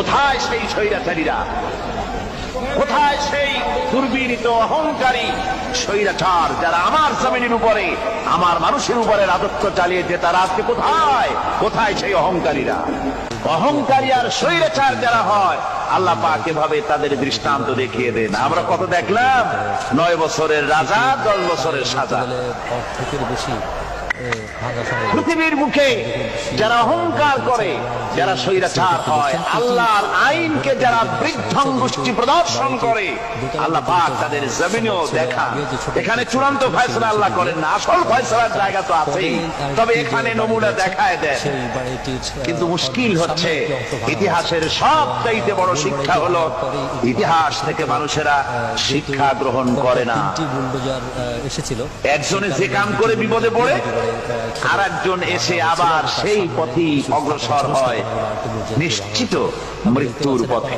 কোথায় সেই স্বৈরাচারীরা? কোথায় সেই দুর্বিনীত অহংকারী স্বৈরাচার যারা আমার জমিনের উপরে আমার মানুষের উপরে রাজত্ব চালিয়েছে তারা আজকে কোথায়? কোথায় সেই অহংকারীরা? অহংকারী আর স্বৈরাচার যারা হয় আল্লাহ পাক এভাবে তাদের দৃষ্টান্ত দেখিয়ে দেন। আমরা কত দেখলাম? নয় বছরের রাজা দশ বছরের সাজা। পৃথিবীর মুখে যারা অহংকার করে যারা হয়, আল্লাহর আইনকে যারা প্রদর্শন করে, আল্লাহ তাদের দেখা। এখানে চূড়ান্ত ফয়সলা আল্লাহ করেন আসল ফয়সলার জায়গা তো আছেই। তবে এখানে নমুনা দেখায় কিন্তু মুশকিল হচ্ছে। ইতিহাসের সব চাইতে বড় শিক্ষা হলো, ইতিহাস থেকে মানুষেরা শিক্ষা গ্রহণ করে না। এসেছিল একজনে যে কাম করে বিপদে পড়ে আর একজন এসে আবার সেই পথেই অগ্রসর হয়। নিশ্চিত মৃত্যুর পথে।